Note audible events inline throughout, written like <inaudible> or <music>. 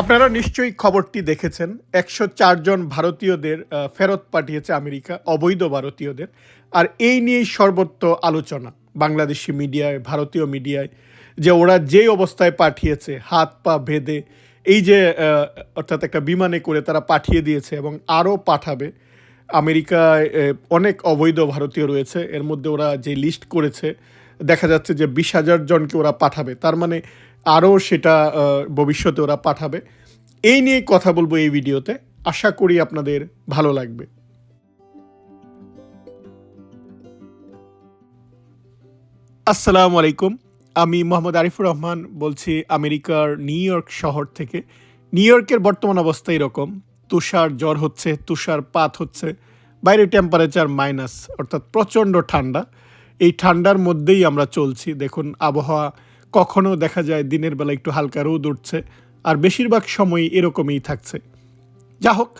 আপনারা নিশ্চয়ই খবরটি দেখেছেন। একশো চারজন ভারতীয়দের ফেরত পাঠিয়েছে আমেরিকা, অবৈধ ভারতীয়দের। আর এই নিয়েই সর্বত্র আলোচনা। বাংলাদেশি মিডিয়ায়, ভারতীয় মিডিয়ায়, যে ওরা যেই অবস্থায় পাঠিয়েছে, হাত পা বেঁধে, এই যে অর্থাৎ একটা বিমানে করে তারা পাঠিয়ে দিয়েছে এবং আরও পাঠাবে। আমেরিকায় অনেক অবৈধ ভারতীয় রয়েছে। এর মধ্যে ওরা যে লিস্ট করেছে, দেখা যাচ্ছে যে বিশ হাজার জনকে ওরা পাঠাবে। তার মানে আরও সেটা ভবিষ্যতে ওরা পাঠাবে। এই নিয়ে কথা বলব এই ভিডিওতে। আশা করি আপনাদের ভালো লাগবে। আসসালামু আলাইকুম। আমি মোহাম্মদ আরিফুর রহমান বলছি আমেরিকার নিউ ইয়র্ক শহর থেকে। নিউ ইয়র্কের বর্তমান অবস্থা এরকম। তুষার জ্বর হচ্ছে, তুষার পাত হচ্ছে বাইরে টেম্পারেচার মাইনাস অর্থাৎ প্রচণ্ড ঠান্ডা। এই ঠান্ডার মধ্যেই আমরা চলছি। দেখুন, আবহাওয়া কখনো দেখা যায় দিনের বেলা একটু হালকা রোদ উঠছে, আর বেশিরভাগ সময়ই এরকমই থাকছে। যা হোক,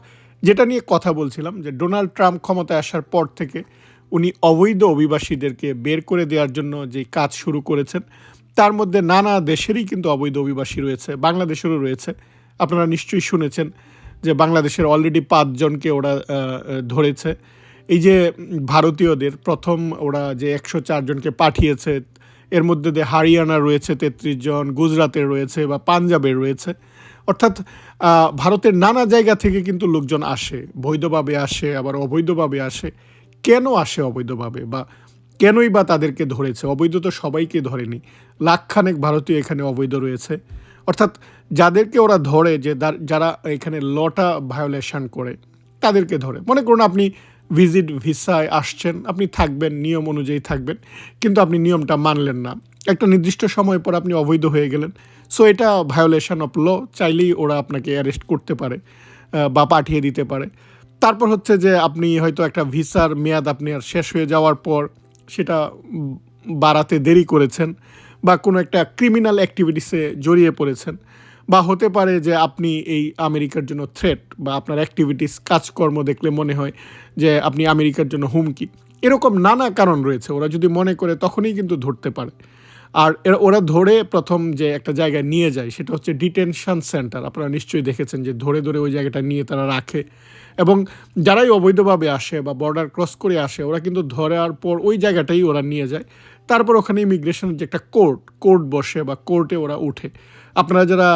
যেটা নিয়ে কথা বলছিলাম, যে ডোনাল্ড ট্রাম্প ক্ষমতায় আসার পর থেকে উনি অবৈধ অভিবাসীদেরকে বের করে দেওয়ার জন্য যে কাজ শুরু করেছেন, তার মধ্যে নানা দেশেরই কিন্তু অবৈধ অভিবাসী রয়েছে, বাংলাদেশেরও রয়েছে। আপনারা নিশ্চয়ই শুনেছেন যে বাংলাদেশের অলরেডি পাঁচজনকে ওরা ধরেছে। এই যে ভারতীয়দের, প্রথম ওরা যে একশো চারজনকে পাঠিয়েছে এর মধ্যে দিয়ে হারিয়ানা রয়েছে, তেত্রিশ জন গুজরাতের রয়েছে বা পাঞ্জাবের রয়েছে। অর্থাৎ ভারতের নানা জায়গা থেকে কিন্তু লোকজন আসে। বৈধভাবে আসে, আবার অবৈধভাবে আসে। কেন আসে অবৈধভাবে বা কেনই বা তাদেরকে ধরেছে? অবৈধ তো সবাইকে ধরেনি। লাখখানেক ভারতীয় এখানে অবৈধ রয়েছে। অর্থাৎ, যাদেরকে ওরা ধরে যে, যারা এখানে লটা ভায়োলেশন করে, তাদেরকে ধরে। মনে করুন আপনি ভিজিট ভিসায় আসছেন, আপনি থাকবেন, নিয়ম অনুযায়ী থাকবেন, কিন্তু আপনি নিয়মটা মানলেন না। একটা নির্দিষ্ট সময় পর আপনি অবৈধ হয়ে গেলেন। সো এটা ভায়োলেশন অফ ল চাইলেই ওরা আপনাকে অ্যারেস্ট করতে পারে বা পাঠিয়ে দিতে পারে। তারপর হচ্ছে যে, আপনি হয়তো একটা ভিসার মেয়াদ আপনি আর শেষ হয়ে যাওয়ার পর সেটা বাড়াতে দেরি করেছেন, বা কোনো একটা ক্রিমিনাল অ্যাক্টিভিটিসে জড়িয়ে পড়েছেন। বা হতে পারে যে আপনি এই আমেরিকার জন্য থ্রেট বা আপনার অ্যাক্টিভিটিস কাজকর্ম দেখলে মনে হয় যে আপনি আমেরিকার জন্য হুমকি। এরকম নানা কারণ রয়েছে, ওরা যদি মনে করে তখনই কিন্তু ধরতে পারে। আর ওরা ধরে প্রথম যে একটা জায়গায় নিয়ে যায়, সেটা হচ্ছে ডিটেনশন সেন্টার আপনারা নিশ্চয়ই দেখেছেন যে ধরে ধরে ওই জায়গাটা নিয়ে তারা রাখে। এবং যারাই অবৈধভাবে আসে বা বর্ডার ক্রস করে আসে, ওরা কিন্তু ধরার পর ওই জায়গাটাই ওরা নিয়ে যায়। তারপর ওখানে ইমিগ্রেশনের যে একটা কোর্ট কোর্ট বসে বা কোর্টে ওরা উঠে। আপনারা যারা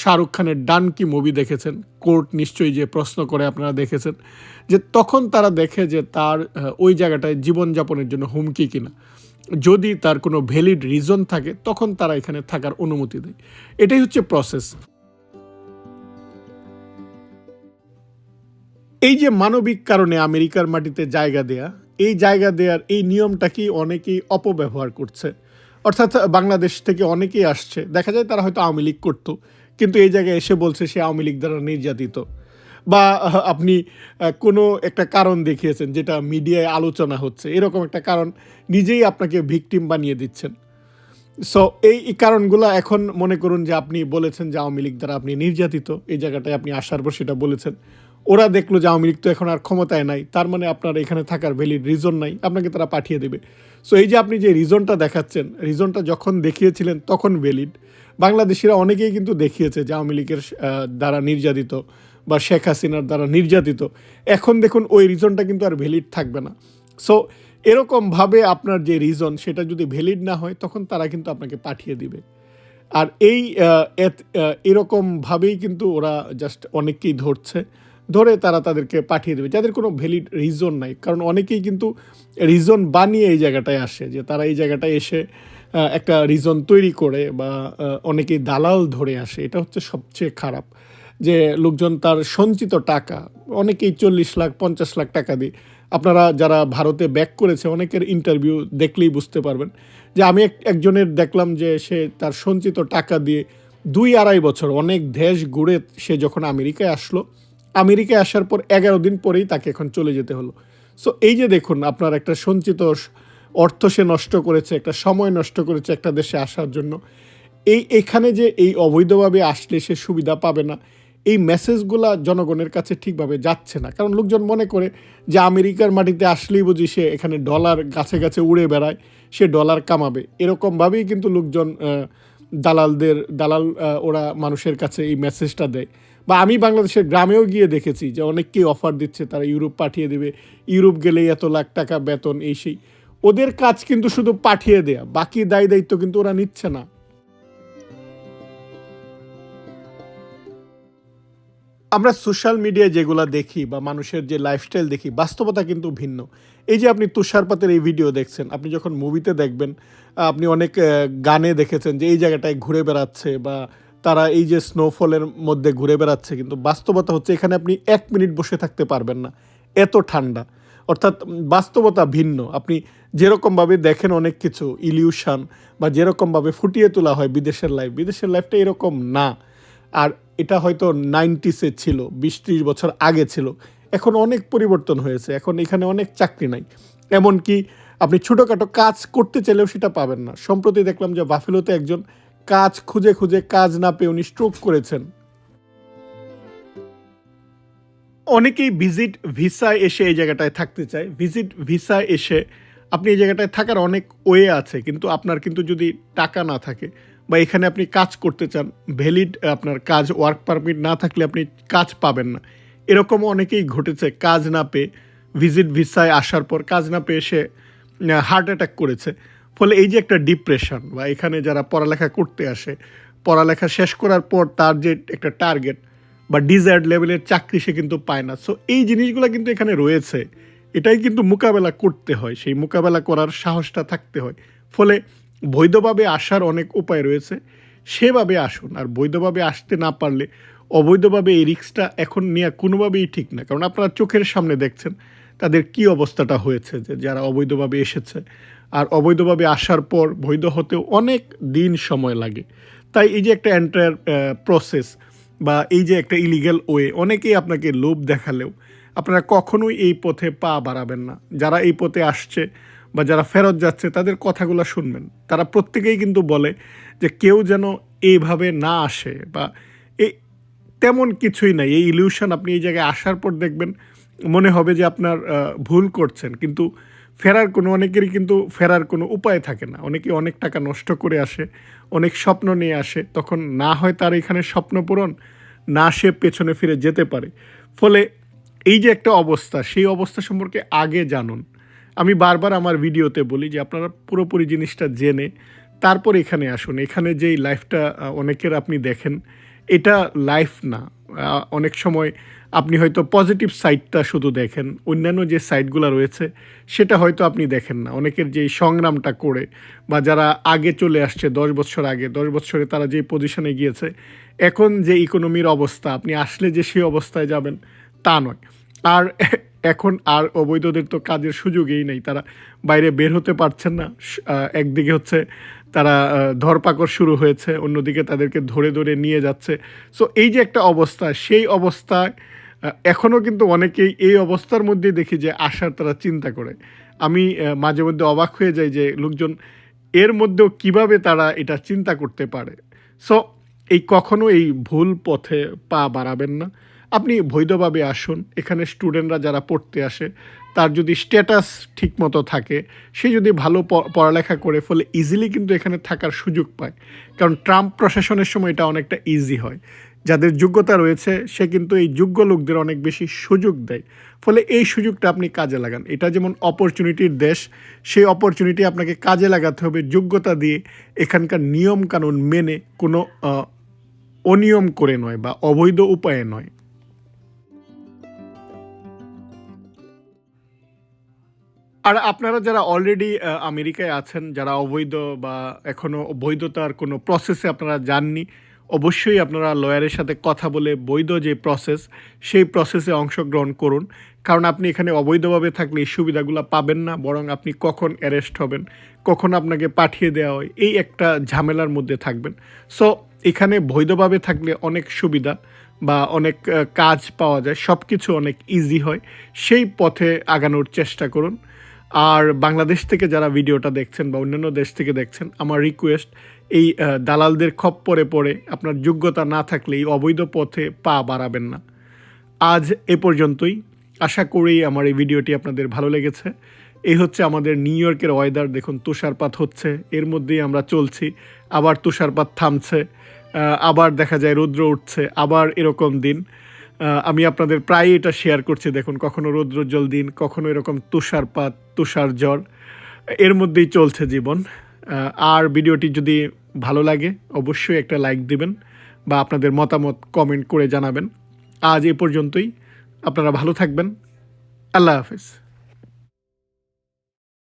শাহরুখ খানের ডানকি মুভি দেখেছেন, কোর্ট নিশ্চয়ই যে প্রশ্ন করে আপনারা দেখেছেন, যে তখন তারা দেখে যে তার ওই জায়গাটায় জীবনযাপনের জন্য হুমকি কিনা। যদি তার কোনো ভ্যালিড রিজন থাকে, তখন তারা এখানে থাকার অনুমতি দেয়। এটাই হচ্ছে প্রসেস এই যে মানবিক কারণে আমেরিকার মাটিতে জায়গা দেয়া, এই জায়গা দেওয়ার এই নিয়মটাকেই অনেকেই অপব্যবহার করছে? অর্থাৎ বাংলাদেশ থেকে অনেকেই আসছে। দেখা যায় তারা হয়তো আওয়ামী লীগ করতো, কিন্তু এই জায়গায় এসে বলছে সে আওয়ামী লীগ দ্বারা নির্যাতিত। বা আপনি কোনো একটা কারণ দেখিয়েছেন যেটা মিডিয়ায় আলোচনা হচ্ছে, এরকম একটা কারণ নিজেই আপনাকে ভিকটিম বানিয়ে দিচ্ছেন। সো, এই কারণগুলো এখন মনে করুন যে আপনি বলেছেন যে আওয়ামী লীগ দ্বারা আপনি নির্যাতিত, এই জায়গাটায় আপনি আসার পর সেটা বলেছেন। ওরা দেখল যে আওয়ামী লীগ তো এখন আর ক্ষমতায় নাই, তার মানে আপনার এখানে থাকার ভ্যালিড রিজন নাই, আপনাকে তারা পাঠিয়ে দেবে। সো এই যে আপনি যে রিজনটা দেখাচ্ছেন রিজনটা যখন দেখিয়েছিলেন তখন ভ্যালিড বাংলাদেশিরা অনেকেই কিন্তু দেখিয়েছে যে আওয়ামী লীগের দ্বারা নির্যাতিত বা শেখ হাসিনার দ্বারা নির্যাতিত। এখন দেখুন ওই রিজনটা কিন্তু আর ভ্যালিড থাকবে না। সো এরকমভাবে আপনার যে রিজন সেটা যদি ভ্যালিড না হয়, তখন তারা কিন্তু আপনাকে পাঠিয়ে দিবে। আর এই এরকমভাবেই কিন্তু ওরা জাস্ট অনেককেই ধরছে। ধরে তারা তাদেরকে পাঠিয়ে দেবে। যাদের কোনো ভ্যালিড রিজন নাই। কারণ অনেকেই কিন্তু রিজন বানিয়ে এই জায়গাটায় আসে যে তারা এই জায়গাটায় এসে একটা রিজন তৈরি করে বা অনেকেই দালাল ধরে আসে। এটা হচ্ছে সবচেয়ে খারাপ যে লোকজন তার সঞ্চিত টাকা, অনেকেই চল্লিশ লাখ, পঞ্চাশ লাখ টাকা দিয়ে। আপনারা যারা ভারতে ব্যাক করেছে, অনেকের ইন্টারভিউ দেখলেই বুঝতে পারবেন যে আমি এক, একজনের দেখলাম যে সে তার সঞ্চিত টাকা দিয়ে দুই আড়াই বছর অনেক দেশ ঘুরে সে যখন আমেরিকায় আসলো আমেরিকায় আসার পর এগারো দিন পরেই তাকে এখন চলে যেতে হলো। সো এই যে দেখুন, আপনার একটা সঞ্চিত অর্থ সে নষ্ট করেছে, একটা সময় নষ্ট করেছে একটা দেশে আসার জন্য। এই এখানে যে এই অবৈধভাবে আসলে সে সুবিধা পাবে না, এই মেসেজগুলা জনগণের কাছে ঠিকভাবে যাচ্ছে না। কারণ লোকজন মনে করে যে আমেরিকার মাটিতে আসলেই বুঝি সে এখানে ডলার গাছে গাছে উড়ে বেড়ায়, সে ডলার কামাবে। এরকমভাবেই কিন্তু লোকজন দালালদের, দালাল ওরা মানুষের কাছে এই মেসেজটা দেয়। বা আমি বাংলাদেশের গ্রামেও গিয়ে দেখেছি যে অনেককেই অফার দিচ্ছে, তারা ইউরোপ পাঠিয়ে দেবে। ইউরোপ গেলেই এত লাখ টাকা বেতন, এই সেই। ওদের কাজ কিন্তু শুধু পাঠিয়ে দেয়া, বাকি দায় দায়িত্ব কিন্তু ওরা নিচ্ছে না। আমরা সোশ্যাল মিডিয়ায় যেগুলো দেখি বা মানুষের যে লাইফস্টাইল দেখি, বাস্তবতা কিন্তু ভিন্ন। এই যে আপনি তুষারপাতের এই ভিডিও দেখছেন, আপনি যখন মুভিতে দেখবেন, আপনি অনেক গানে দেখেছেন যে এই জায়গাটায় ঘুরে বেড়াচ্ছে বা তারা এই যে স্নোফলের মধ্যে ঘুরে বেড়াচ্ছে, কিন্তু বাস্তবতা হচ্ছে এখানে আপনি এক মিনিট বসে থাকতে পারবেন না। এত ঠান্ডা। অর্থাৎ বাস্তবতা ভিন্ন। আপনি যেরকমভাবে দেখেন অনেক কিছু ইলিউশন বা যেরকমভাবে ফুটিয়ে তোলা হয় বিদেশের লাইফ বিদেশের লাইফটা এরকম না। আর এটা হয়তো নাইনটিসে ছিল, বিশ ত্রিশ বছর আগে ছিল। এখন অনেক পরিবর্তন হয়েছে। এখন এখানে অনেক চাকরি নাই। এমনকি আপনি ছোটোখাটো কাজ করতে চাইলেও সেটা পাবেন না। সম্প্রতি দেখলাম যে বাফেলোতে একজন কাজ খুঁজে খুঁজে কাজ না পেয়ে উনি স্ট্রোক করেছেন। অনেকেই ভিজিট ভিসায় এসে এই জায়গাটায় থাকতে চায়। ভিজিট ভিসায় এসে আপনি এই জায়গাটায় থাকার অনেক ওয়ে আছে, কিন্তু আপনার কিন্তু যদি টাকা না থাকে বা এখানে আপনি কাজ করতে চান ভ্যালিড আপনার কাজ ওয়ার্ক পারমিট না থাকলে আপনি কাজ পাবেন না। এরকমও অনেকেই ঘটেছে, কাজ না পেয়ে ভিজিট ভিসায় আসার পর কাজ না পেয়ে সে হার্ট অ্যাটাক করেছে। ফলে এই যে একটা ডিপ্রেশন বা এখানে যারা পড়ালেখা করতে আসে, পড়ালেখা শেষ করার পর তার যে একটা টার্গেট বা ডিজায়ার্ড লেভেলের চাকরি সে কিন্তু পায় না। সো এই জিনিসগুলো কিন্তু এখানে রয়েছে। এটাই কিন্তু মোকাবেলা করতে হয়। সেই মোকাবেলা করার সাহসটা থাকতে হয়। ফলে বৈধভাবে আসার অনেক উপায় রয়েছে। সেভাবে আসুন। আর বৈধভাবে আসতে না পারলে অবৈধভাবে এই রিক্সটা এখন নেওয়া কোনোভাবেই ঠিক না। কারণ আপনারা চোখের সামনে দেখছেন তাদের কি অবস্থাটা হয়েছে যে যারা অবৈধভাবে এসেছে। আর অবৈধভাবে আসার পর বৈধ হতেও অনেক দিন সময় লাগে। তাই এই যে একটা এন্টায়ার প্রসেস বা এই যে একটা ইলিগ্যাল ওয়ে অনেকেই আপনাকে লোভ দেখালেও আপনারা কখনোই এই পথে পা বাড়াবেন না। যারা এই পথে আসছে বা যারা ফেরত যাচ্ছে, তাদের কথাগুলো শুনবেন। তারা প্রত্যেকেই কিন্তু বলে যে কেউ যেন এইভাবে না আসে বা এই তেমন কিছুই নাই। এই ইলিউশন আপনি এই জায়গায় আসার পর দেখবেন মনে হবে যে আপনার ভুল করছেন। কিন্তু ফেরার কোনো, অনেকেরই কিন্তু ফেরার কোনো উপায় থাকে না। অনেকে অনেক টাকা নষ্ট করে আসে, অনেক স্বপ্ন নিয়ে আসে, তখন না হয় তার এখানে স্বপ্ন পূরণ, না সে পেছনে ফিরে যেতে পারে। ফলে এই যে একটা অবস্থা, সেই অবস্থা সম্পর্কে আগে জানুন। আমি বারবার আমার ভিডিওতে বলি যে আপনারা পুরোপুরি জিনিসটা জেনে, তারপর এখানে আসুন। এখানে যেই লাইফটা অনেকের আপনি দেখেন, এটা লাইফ না। অনেক সময় আপনি হয়তো পজিটিভ সাইডটা শুধু দেখেন, অন্যান্য যে সাইডগুলো রয়েছে, সেটা হয়তো আপনি দেখেন না। অনেকের যে সংগ্রামটা করে বা যারা আগে চলে আসছে, দশ বছর আগে, দশ বছরে তারা যে পজিশনে গিয়েছে, এখন যে ইকোনমির অবস্থা, আপনি আসলে যে সেই অবস্থায় যাবেন, তা নয়। আর <laughs> এখন আর অবৈধদের তো কাজের সুযোগই নেই, তারা বাইরে বের হতে পারছেন না। একদিকে হচ্ছে তারা ধরপাকড় শুরু হয়েছে, অন্যদিকে তাদেরকে ধরে ধরে নিয়ে যাচ্ছে। সো এই যে একটা অবস্থা, সেই অবস্থায় এখনও কিন্তু অনেকেই এই অবস্থার মধ্যেই দেখি যে আসার তারা চিন্তা করে। আমি মাঝে মধ্যে অবাক হয়ে যাই যে লোকজন, এর মধ্যেও কীভাবে তারা এটা চিন্তা করতে পারে? সো এই কখনো এই ভুল পথে পা বাড়াবেন না। আপনি বৈধভাবে আসুন। এখানে স্টুডেন্টরা যারা পড়তে আসে তার যদি স্ট্যাটাস ঠিকমতো থাকে, সে যদি ভালো পড়ালেখা করে, ফলে ইজিলি কিন্তু এখানে থাকার সুযোগ পায়। কারণ ট্রাম্প প্রশাসনের সময় এটা অনেকটা ইজি হয়। যাদের যোগ্যতা রয়েছে, সে কিন্তু এই যোগ্য লোকদের অনেক বেশি সুযোগ দেয়। ফলে এই সুযোগটা আপনি কাজে লাগান। এটা যেমন অপরচুনিটির দেশ, সেই অপরচুনিটি আপনাকে কাজে লাগাতে হবে যোগ্যতা দিয়ে এখানকার নিয়ম কানুন মেনে কোনো অনিয়ম করে নয় বা অবৈধ উপায়ে নয়। আর আপনারা যারা অলরেডি আমেরিকায় আছেন, যারা অবৈধ বা এখনও বৈধতার কোনো প্রসেসে আপনারা যাননি, অবশ্যই আপনারা লয়ারের সাথে কথা বলে বৈধ যে প্রসেস সেই প্রসেসে অংশগ্রহণ করুন। কারণ আপনি এখানে অবৈধভাবে থাকলে এই সুবিধাগুলো পাবেন না, বরং আপনি কখন অ্যারেস্ট হবেন, কখন আপনাকে পাঠিয়ে দেওয়া হয়, এই একটা ঝামেলার মধ্যে থাকবেন। সো এখানে বৈধভাবে থাকলে অনেক সুবিধা বা অনেক কাজ পাওয়া যায় সব কিছু অনেক ইজি হয়। সেই পথে আগানোর চেষ্টা করুন। আর বাংলাদেশ থেকে যারা ভিডিওটা দেখছেন বা অন্যান্য দেশ থেকে দেখছেন, আমার রিকোয়েস্ট এই দালালদের খপ্পরে পড়ে আপনার যোগ্যতা না থাকলে এই অবৈধ পথে পা বাড়াবেন না। আজ এ পর্যন্তই। আশা করি আমার এই ভিডিওটি আপনাদের ভালো লেগেছে। এই হচ্ছে আমাদের নিউ ইয়র্কের ওয়েদার দেখুন তুষারপাত হচ্ছে, এর মধ্যেই আমরা চলছি, আবার তুষারপাত থামছে আবার দেখা যায় রৌদ্র উঠছে, আবার এরকম দিন। আমি আপনাদের প্রায়ই এটা শেয়ার করছি। দেখুন, কখনো রৌদ্রোজ্জ্বল দিন, কখনো এরকম তুষারপাত তুষার জ্বর এর মধ্যেই চলছে জীবন। আর ভিডিওটি যদি ভালো লাগে, অবশ্যই একটা লাইক দিবেন বা আপনাদের মতামত কমেন্ট করে জানাবেন। আজ এ পর্যন্তই। আপনারা ভালো থাকবেন। আল্লাহ হাফেজ।